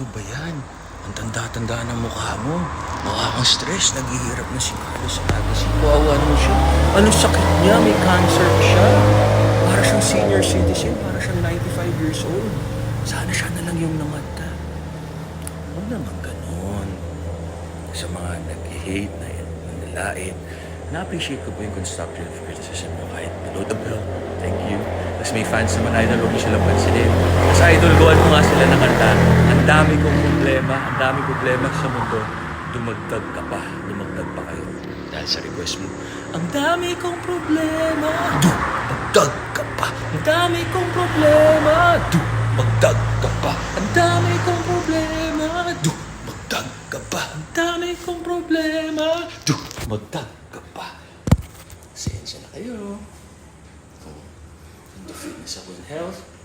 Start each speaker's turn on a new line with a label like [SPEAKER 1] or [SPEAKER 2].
[SPEAKER 1] Ano ba yan? Ang tanda-tanda ng mukha mo. Mukha kang stress. Naghihirap na si Carlos sa Agassi. Kawawa naman siya. Anong sakit niya? May cancer siya. Para siyang senior citizen. Para siyang 95 years old. Sana siya na lang yung namata. Huwag naman ganun. Sa mga nag-hate na nanlalait, na-appreciate ko po yung constructive criticism mo kahit below the belt. Tapos may fans naman idol, huwag silang pansinin. Tapos idol, gawan mo nga sila ng kanta. Ang dami kong problema, ang dami problema sa mundo. Dumagdag ka pa, dumagdag pa kayo. Dahil sa request mo, ang dami kong problema. Dumagdag ka pa. Ang dami kong problema. Dumagdag ka pa. Ang dami kong problema. Dumagdag ka pa. Ang dami kong problema. Dumagdag ka pa. Sensya na kayo. Oh, in Health.